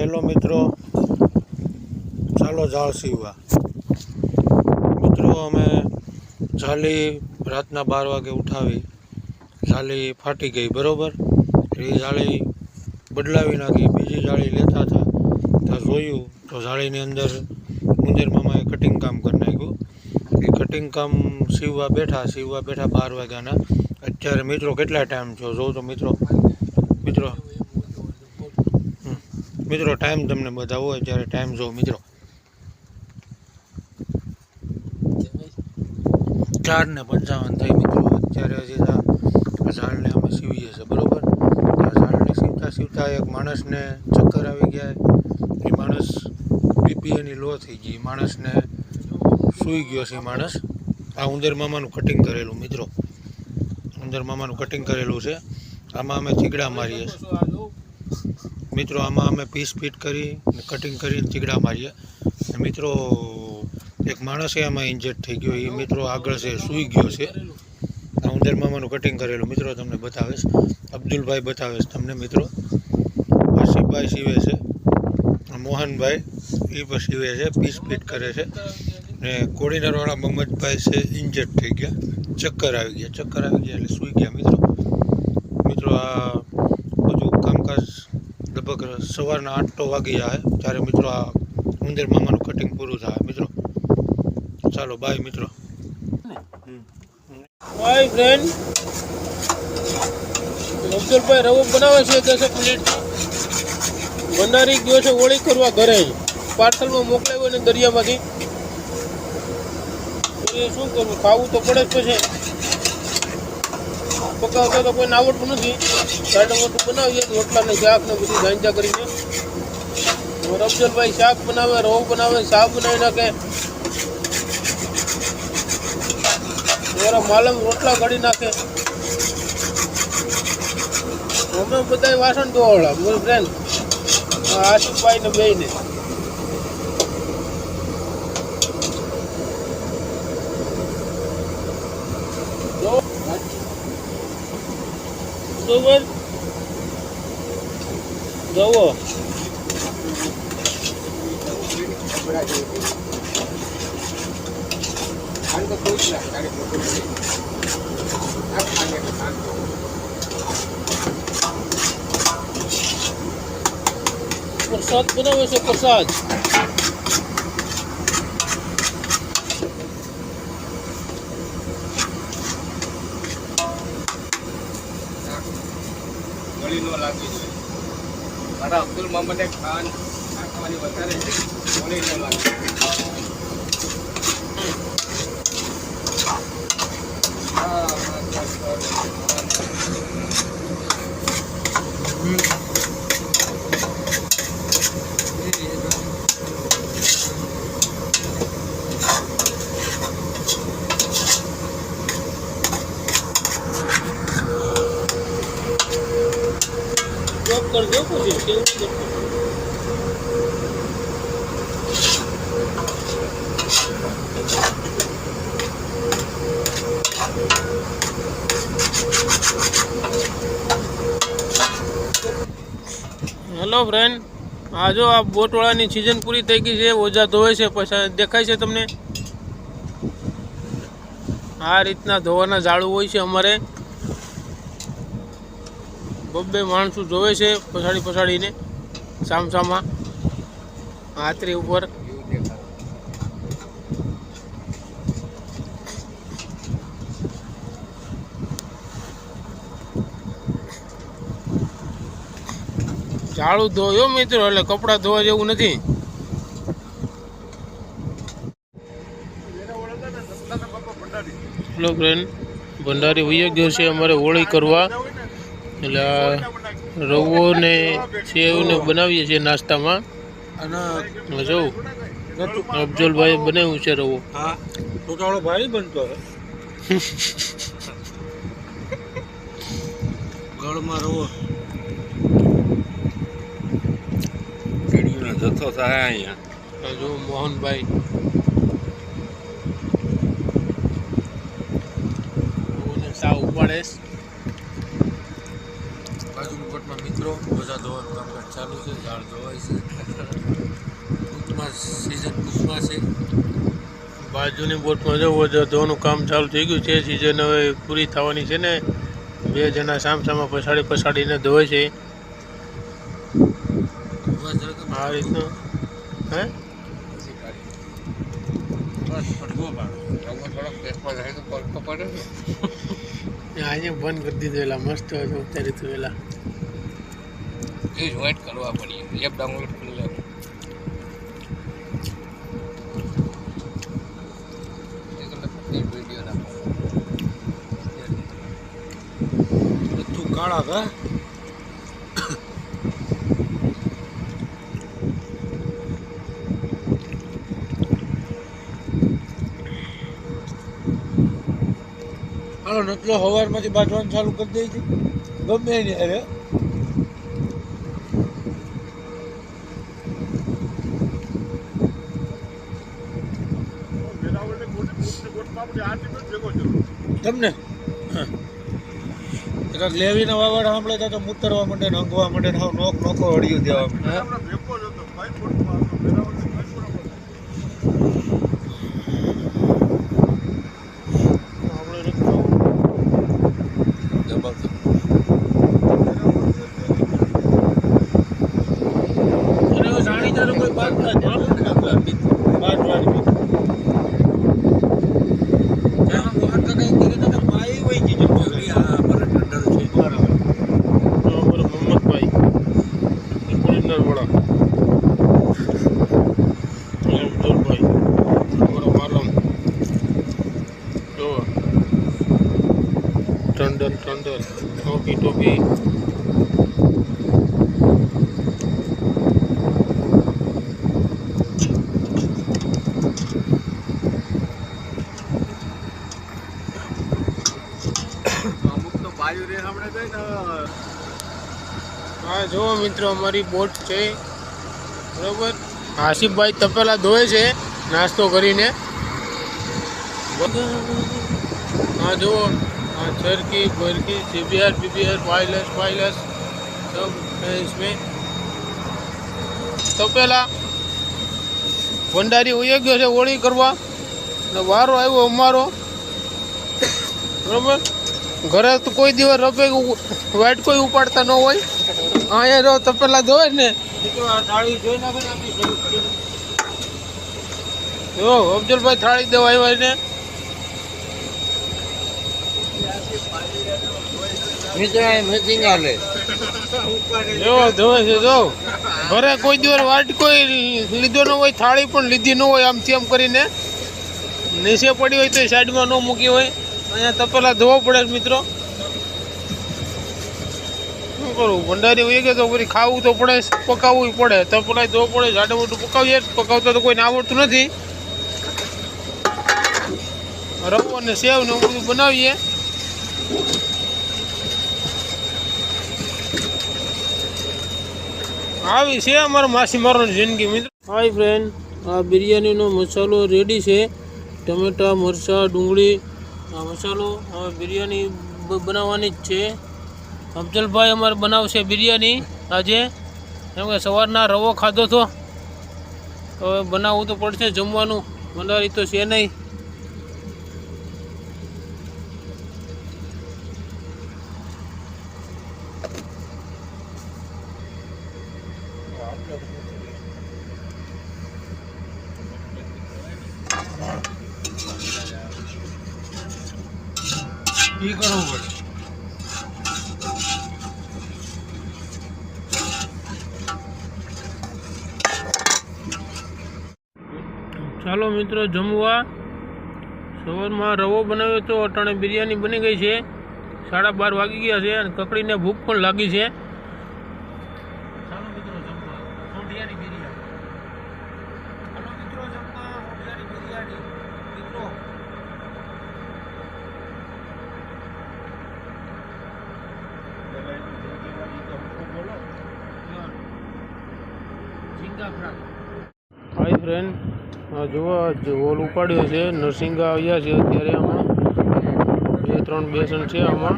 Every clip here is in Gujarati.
હેલો મિત્રો ચાલો જાળ સીવવા. મિત્રો, અમે જાલી રાતના બાર વાગે ઉઠાવી, જાલી ફાટી ગઈ, બરોબર? એ જાળી બદલાવી નાખી, બીજી જાળી લેતા હતા. ત્યાં જોયું, તો જાળીની અંદર મુંજર મામાએ કટિંગ કામ કરી નાખ્યું. એ કટિંગ કામ સીવવા બેઠા સીવવા બેઠા બાર વાગ્યાના. અત્યારે મિત્રો કેટલા ટાઈમ છો જોઉં તો મિત્રો. મિત્રો ટાઈમ તમને બધા હોય ત્યારે ટાઈમ જો મિત્રો. ચાર ને પંચાવન થઈ મિત્રો. અત્યારે હજી ઝાડને અમે સીવીએ છીએ, બરોબર? ઝાડને સીવતા સીવતા એક માણસને ચક્કર આવી ગયા. એ માણસ બીપી એની લો થઈ ગઈ. માણસને સૂઈ ગયો છે માણસ. આ ઉંદર મામાનું કટિંગ કરેલું, મિત્રો. ઉંદર મામાનું કટિંગ કરેલું છે. આમાં અમે ચીગડા મારીએ છીએ. મિત્રો, આમાં અમે પીસ ફીટ કરી કટિંગ કરીને ચીકડા મારીએ. મિત્રો, એક માણસ એમાં ઇન્જેક્ટ થઈ ગયો. એ મિત્રો આગળ છે, સૂઈ ગયો છે. ઉંદર મામાનું કટિંગ કરેલું. મિત્રો, તમને બતાવીશ. અબ્દુલભાઈ બતાવીશ તમને, મિત્રો. આશિફભાઈ સીવે છે. મોહનભાઈ એ પણ સીવે છે પીસ ફીટ કરે છે. ને કોડીનારવાળા મમ્મદભાઈ છે ઇન્જેક્ટ થઈ ગયા. ચક્કર આવી ગયા, ચક્કર આવી ગયા એટલે સૂઈ ગયા, મિત્રો. મિત્રો, આ લગભગ સવારના આઠ વાગી જાય ત્યારે મિત્રો આ ઉંદર મામાનું કટિંગ પૂરું થાય. મિત્રો, ચાલો બાય મિત્રો. હાય ફ્રેન્ડ અફજલભાઈ રવો બનાવે છે દસેક ભંડારી ગયો છે, હોળી કરવા ઘરે. પાર્સલમાં મોકલાવ્યો ને દરિયામાંથી. શું કરવું ખાવું તો પડે જ પછી. પકાવતા તો કોઈને આવડતું નથી. સાઈડ મોટું બનાવીએ રોટલા ને શાક ને બધું ગાંજા કરીને. અફજલભાઈ શાક બનાવે રવ બનાવે, શાક બનાવી નાખે. મારા માલમ રોટલા કાઢી નાખે. અમે બધા વાસણ ધોવાડા મારી ફ્રેન્ડ આશુભાઈ ને બેય ને બરોબર જવો પ્રસાદ બનાવે છે મોહમ્મદે ખાન નાખવાની વધારે છે. ગળી ન લાગવી હા, કરજો પછી કેવું હેલો ફ્રેન્ડ આ જો આ બોટવાળાની સિઝન પૂરી થઈ ગઈ છે, ઓજા ધોવે છે, પછી દેખાય છે તમને? આ રીતના ધોવાના ઝાડુ હોય છે અમારે. બબ્બે માણસો જોવે છે પછાડી પછાડીને, સામસામા હાથરી ઉપર. ઝાડુ ધોયો મિત્રો, એટલે કપડાં ધોવા જેવું નથી. ભંડારી વૈયો ગયો છે, અમારે હોળી કરવા. એટલે રવો ને સેવ ને બનાવીએ છીએ નાસ્તામાં. અને જો અફજલભાઈ બનાવ્યું છે રવો. હા ટોટાળો ભાઈ બનતો ગળમાં રવો. જથ્થો થાય અહીંયા. જો મોહનભાઈ. રવોને સાવ ઉપાડે છે. બાજુની કોટમાં મિત્રો બધા ધોવાનું કામકાજ ચાલુ છે ઝાડ ધોવાય છે. ટૂંકમાં સિઝન ટૂંકમાં છે. બાજુની બોટમાં જવો જો ધોવાનું કામ ચાલુ થઈ ગયું છે. સિઝન હવે પૂરી થવાની છે ને. બે જણા સામસામા પછાડી પછાડીને ધોવે છે. આ રીતનું. હે? અહીંયા બંધ કરી દીધું એલા મસ્ત હતું અત્યારે તું એલા. એ જ વેટ કરવા પડીએ એપ ડાઉનલોડ કરી લેવું કાળા કા હાલો નટલો સવારમાંથી બાંધવાનું ચાલુ કરી દઈ છે. ગમે એની અરે તમને? લેવીના વાવાડ સાંભળે તો મૂતરવા માંડે ને અંગવા માંડે ને હાવ નોક નોખો હળિયું દેવા માંડે આપણે રખડવું. દબાવતો અને હવે જાણીતાનો કોઈ બાદ ના જાય બાદ વાળી જાનો મોહન કાકા એમ કીધું તો માઈ વઈ ગઈ જમવા આ અમારે ઠંડર છે બરાબર તો અમારા મોહમ્મદભાઈ કુલિંદર વડા અબ્દુલભાઈ અમારા માલમ જો ટંડન ટંડન ટોપી ટોપી. હા જુઓ મિત્રો અમારી બોટ છે. બરોબર? આસિફભાઈ તપેલા ધોવે છે નાસ્તો કરીને. હા જુઓ. हाँ चरकी बरकी सीबीआर बीबीआर वायरलेस वायरलेस सब है इसमें તપેલા ભંડારી ઉઈ ગયો છે હોળી કરવા ને વારો આવ્યો અમારો બરોબર ઘરે તો કોઈ દિવસ રપે વાઇટ કોઈ ઉપાડતા ન હોય અહીંયા જો તપેલા ધોવે ને આ થાળી જોઈ નાખે ને આપણી શરૂ કરી જો અફજલભાઈ થાળી દેવા આવ્યા ને મિત્ર મેચિંગ આલે જો જો. કોઈ દિવસ વાટ કોઈ લીધો ન હોય, થાળી પણ લીધી ન હોય, આમથી તેમ કરીને. નીચે પડી હોય તો સાઈડમાં ન મૂકી હોય. અહીંયા તપેલા ધોવો પડે મિત્રો. શું કરવું ભંડારી હોય કે તો પછી ખાવું તો પડે, પકાવવું પડે. તપેલા ધોવો પડે જાડે મોટું પકાવીએ. પકાવતા તો કોઈને આવડતું નથી. રવો અને સેવ ને બધું બનાવીએ. આવી છે અમારા માછીમારોની જિંદગી મિત્રો. હાય ફ્રેન્ડ આ બિરયાનીનો મસાલો રેડી છે. ટમેટા, મરચાં, ડુંગળી. આ મસાલો હવે બિરયાની બનાવવાની જ છે. અફજલભાઈ અમારે બનાવશે બિરયાની આજે. એમ કે સવારના રવો ખાધો તો. હવે બનાવવું તો પડશે, જમવાનું. બનાવી તો છે નહીં. ઈ કરવું પડે. ચાલો મિત્રો, જમવા. સવારમાં રવો બનાવ્યો તો અટાણે બિરયાની બની ગઈ છે. સાડા બાર વાગી ગયા છે અને કકડીને ભૂખ પણ લાગી છે ચાલો મિત્રો જમવા સોંઢિયાની બિરયાની ચાલો મિત્રો જમવા સોંઢિયાની બિરયાની મિત્રો ઝીંગા ફ્રાય હાય ફ્રેન્ડ આ જુઓ હોલ ઉપાડ્યો છે નરસિંગા આવ્યા છે અત્યારે આમાં. બે, ત્રણ બેસન છે આમાં.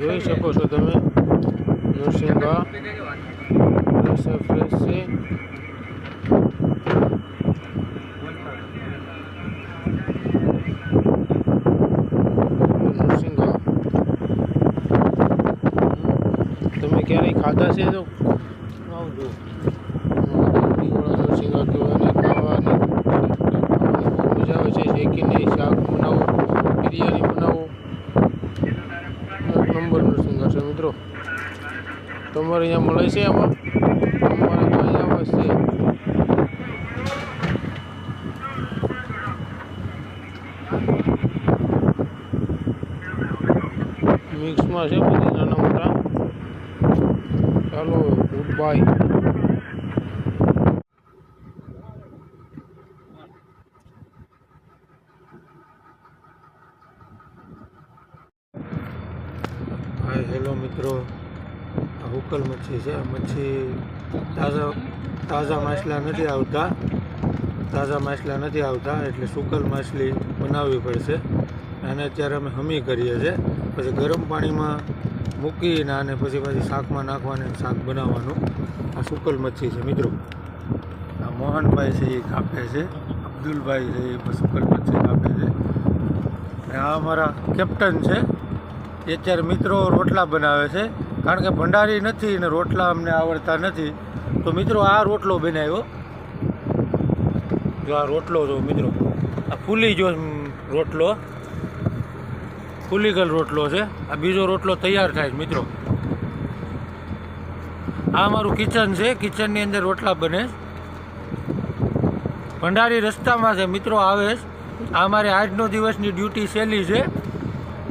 જોઈ શકો છો તમે. નરસિંગા ફ્રેશ ફ્રેશ છે. તમે ક્યારેય ખાધા છે? તો આવજો નરસિંહ કહેવાય ખાવાની બહુ મજા આવે છે શેકીને શાક બનાવો, બિરયાની બનાવો. એક નંબર નરસિંગા છે મિત્રો. તમારે અહીંયા મળે છે આમાં? અમારે તો અહીંયા છે. મિક્સમાં છે બધી મોટા. ચાલો બાય હાય હેલો મિત્રો આ હુકલ મચ્છી છે. મચ્છી તાજા તાજા માછલા નથી આવતા. તાજા માછલા નથી આવતા, એટલે સુકલ માછલી બનાવવી પડશે. અને અત્યારે અમે હમી કરીએ છીએ. પછી ગરમ પાણીમાં મૂકીને આને પછી પછી શાકમાં નાખવાની શાક બનાવવાનું. આ સુકલ મચ્છી છે, મિત્રો. આ મોહનભાઈ છે, એ કાપે છે. અબ્દુલભાઈ છે, એ સુકલ મચ્છી કાપે છે. અને આ અમારા કેપ્ટન છે. એ અત્યારે મિત્રો રોટલા બનાવે છે. કારણ કે ભંડારી નથી ને રોટલા અમને આવડતા નથી. તો મિત્રો આ રોટલો બનાવ્યો. જો આ રોટલો જો મિત્રો, આ ફૂલી જો રોટલો. ફૂલી રોટલો છે. આ બીજો રોટલો તૈયાર થાય મિત્રો. આ અમારું કિચન છે. કિચનની અંદર રોટલા બને ભંડારી રસ્તામાં છે મિત્રો આવે આ અમારે આજનો દિવસની ડ્યુટી સહેલી છે.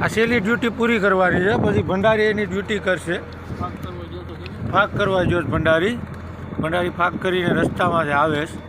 આ સેલી ડ્યુટી પૂરી કરવાની છે પછી ભંડારી એની ડ્યુટી કરશે. ફાક કરવા જો ભંડારી. ભંડારી ફાક કરીને રસ્તામાં જ આવે છે.